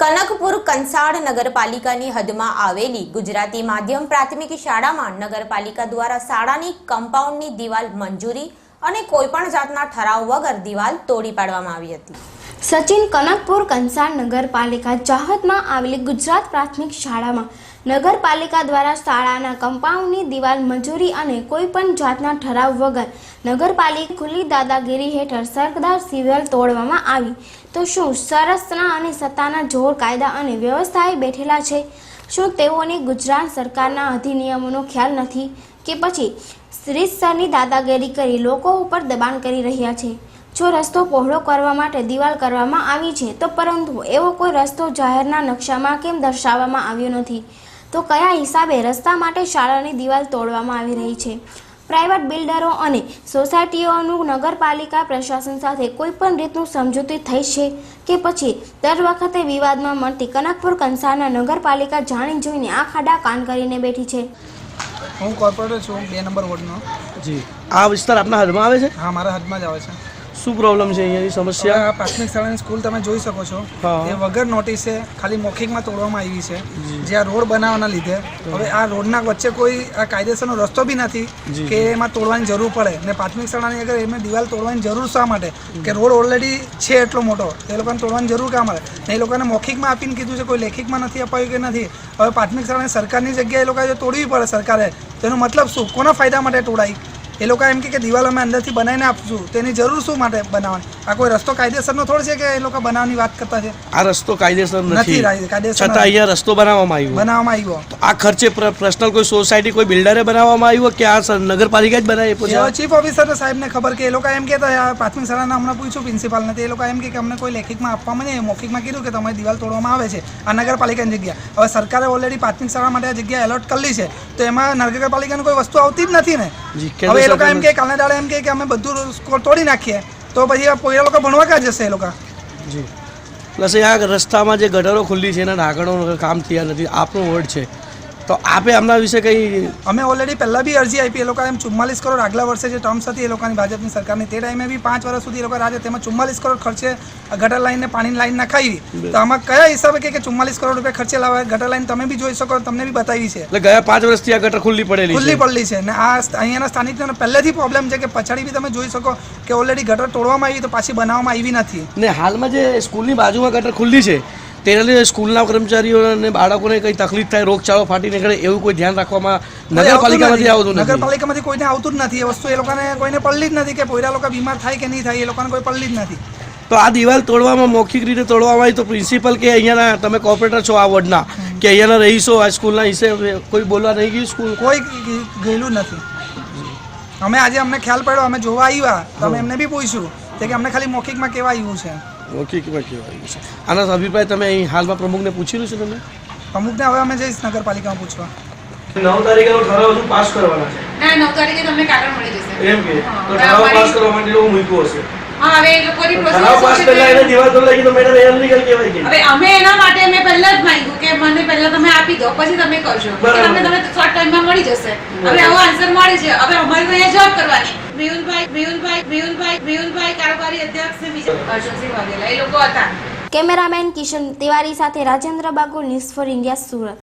કનકપુર કંસાડ નગરપાલિકાની હદમાં આવેલી ગુજરાતી માધ્યમ પ્રાથમિક શાળામાં નગરપાલિકા દ્વારા શાળાની કમ્પાઉન્ડની દિવાલ મંજૂરી અને કોઈપણ જાતના ઠરાવ વગર દિવાલ તોડી પાડવામાં આવી હતી. સચિન કનકપુર કંસાળ નગરપાલિકા ચાહતમાં આવેલી ગુજરાત પ્રાથમિક શાળામાં નગરપાલિકા દ્વારા શાળાના કમ્પાઉન્ડની દિવાલ મંજૂરી અને કોઈપણ જાતના ઠરાવ વગર નગરપાલિકા ખુલ્લી દાદાગીરી હેઠળ સરદાર સિવિલ તોડવામાં આવી. તો શું સરસના અને સત્તાના જોર, કાયદા અને વ્યવસ્થાએ બેઠેલા છે? શું તેઓને ગુજરાત સરકારના અધિનિયમોનો ખ્યાલ નથી કે પછી રીતસરની દાદાગીરી કરી લોકો ઉપર દબાણ કરી રહ્યા છે? જો રસ્તો પહોળો કરવા માટે દિવાલ કરવામાં આવી છે, તો પરંતુ એવો કોઈ રસ્તો જાહેરના નકશામાં કેમ દર્શાવવામાં આવ્યો નથી? તો કયા હિસાબે રસ્તા માટે શાળાની દિવાલ તોડવામાં આવી રહી છે? પ્રાઇવેટ બિલ્ડરો અને સોસાયટીઓનું નગરપાલિકા પ્રશાસન સાથે કોઈપણ રીતનું સમજૂતી થઈ છે કે પછી દર વખતે વિવાદમાં મળતી કનકપુર કંસારના નગરપાલિકા જાણી જોઈને આ ખાડા કાન કરીને બેઠી છે? હું કોર્પોરેટર છું બે નંબર વોર્ડનો. જી. આ વિસ્તાર આપના હાથમાં આવે છે? હા મારા હાથમાં જ આવે છે. શું પ્રોબ્લેમ છે અહીંયાની સમસ્યા? આ પ્રાથમિક શાળાની સ્કૂલ તમે જોઈ શકો છો. એ વગર નોટિસે ખાલી મૌખિકમાં તોડવામાં આવી છે. જે. આ રોડ બનાવવાના લીધે. હવે આ રોડના વચ્ચે કોઈ આ કાયદેસરનો રસ્તો બી નથી કે એમાં તોડવાની જરૂર પડે. ને પ્રાથમિક શાળાની અગર એમને દિવાલ તોડવાની જરૂર શા માટે? કે રોડ ઓલરેડી છે એટલો મોટો. એ લોકોને તોડવાની જરૂર કામ મળે? ને એ લોકોને મૌખિકમાં આપીને કીધું છે કોઈ લેખિકમાં નથી અપાયું કે નથી. હવે પ્રાથમિક શાળાની સરકારની જગ્યાએ એ લોકોએ તોડવી પડે સરકારે તેનો મતલબ શું? કોના ફાયદા માટે તોડાઈ? એ લોકો એમ કે દિવાલ અમે અંદરથી બનાવીને આપશું તેની જરૂર શું માટે બનાવવાની? આ કોઈ રસ્તો કાયદેસરનો થોડો છે કે એ લોકો બનાવવાની વાત કરતા છે? આ રસ્તો કાયદેસર નથી. છતાં અહીંયા રસ્તો બનાવવામાં આવ્યો. બનાવવામાં આવ્યો. આ ખર્ચે પર્સનલ કોઈ સોસાયટી કોઈ બિલ્ડરે બનાવવામાં આવ્યો કે આ નગરપાલિકા જ બનાવી ચીફ ઓફિસર સાહેબને ખબર કે એ લોકો એમ કહેતા આ પ્રાથમિક શાળાના હમણાં પૂછ્યું પ્રિન્સિપાલને તો એ લોકો એમ કે અમને કોઈ લેખિતમાં આપવામાં નહીં મૌખિકમાં કીધું કે તમારી દિવાલ તોડવામાં આવે છે. આ નગરપાલિકાની જગ્યા. હવે સરકારે ઓલરેડી પ્રાથમિક શાળા માટે આ જગ્યા એલોટ કરેલી છે. તો એમાં નગરપાલિકાની કોઈ વસ્તુ આવતી જ નથી ને? હવે એ લોકો એમ કે કાલના દાડે એમ કે અમે બધું સ્કોર તોડી નાખીએ. તો પછી આ પોયરા લોકો ભણવા ક્યાં જશે એ લોકો? જી. પ્લસ આ રસ્તામાં જે ગટરો ખુલ્લી છે એના ઢાંકણો કામ થયા નથી. આપણું વર્ડ છે. તો આપે આમના વિશે કંઈ અમે ઓલરેડી પહેલાં બી અરજી આપી એ લોકો એમ ચુમ્માલીસ કરોડ આગલા વર્ષે જે ટર્મ્સ હતી એ લોકોની ભાજપની સરકારની તે ટાઈમે બી પાંચ વર્ષ સુધી એ લોકો રાજ્ય તેમાં ચુમ્માલીસ કરોડ ખર્ચે ગટર લાઇનને પાણીની લાઈન નખાવી તો આમાં કયા હિસાબે કે ચુમ્માલીસ કરોડ રૂપિયા ખર્ચે લાવે ગટર લાઇન તમે બી જોઈ શકો તમને બી બતાવી છે. એટલે ગયા પાંચ વર્ષથી આ ગટર ખુલ્લી પડેલી ખુલ્લી પડેલી છે. ને આ અહીંયાના સ્થાનિકોને પહેલેથી પ્રોબ્લેમ છે કે પછાડી બી તમે જોઈ શકો કે ઓલરેડી ગટર તોડવામાં આવી તો પાછી બનાવવામાં આવી નથી. ને હાલમાં જે સ્કૂલની બાજુમાં ગટર ખુલ્લી છે તેના લીધે સ્કૂલના કર્મચારીઓ અને બાળકોને કંઈ તકલીફ થાય રોગચાળો ફાટી નીકળે એવું કોઈ ધ્યાન રાખવામાં નગરપાલિકામાંથી. આવતું નથી. નગરપાલિકામાંથી કોઈને આવતું જ નથી. એ વસ્તુ એ લોકોને કોઈને પડલી જ નથી કે પોયરા લોકો બીમાર થાય કે નહીં થાય એ લોકોને કોઈ પડલી જ નથી. તો આ દિવાલ તોડવામાં મૌખિક રીતે તોડવામાં આવી તો પ્રિન્સિપલ કે અહીંયાના તમે કોર્પોરેટર છો આ વોર્ડના કે અહીંયાના રહીશો આ સ્કૂલના હિસ્સે કોઈ બોલવા નહીં ગયું સ્કૂલ? કોઈ ગયેલું નથી. અમે આજે અમને ખ્યાલ પડ્યો અમે જોવા આવ્યા. તો અમે એમને બી પૂછ્યું કે અમને ખાલી મૌખિકમાં કેવા આવ્યું છે? મૌખિકમાં કહેવાયું છે? આના અભિપ્રાય તમે અહીં હાલમાં પ્રમુખને પૂછેલું છે તમે પ્રમુખને હવે અમે જઈશ નગરપાલિકામાં પૂછવા. નવ તારીખે ઠરાવ હજુ પાસ કરવાના ના નવ તારીખે તમને કારણ મળી જશે. એમ કે? તો ઠરાવ પાસ કરવા માટે લોકો મૂક્યું હશે. હવે એ લોકોની પ્રોસેસ પહેલા એને દિવાલ તોડી તો મેડમ એમ લીગલ કહેવાય કે. હવે અમે એના માટે મેં પહેલા જ માંગ્યું કે મને પહેલા તમે આપી દો પછી તમે કરશો બરાબર. તમને તમે શોર્ટ ટાઈમમાં મળી જશે. હવે આવો આન્સર મળે છે. હવે અમારે તો અહીંયા જોબ કરવાની. મેહુલભાઈ મેહુલભાઈ મેહુલભાઈ મેહુલભાઈ કારોબારી અધ્યક્ષ ને બીજા હર્ષદસિંહ વાઘેલા. એ લોકો હતા. કેમેરામેન કિશન તિવારી સાથે Rajendra Bagu news four India Surat.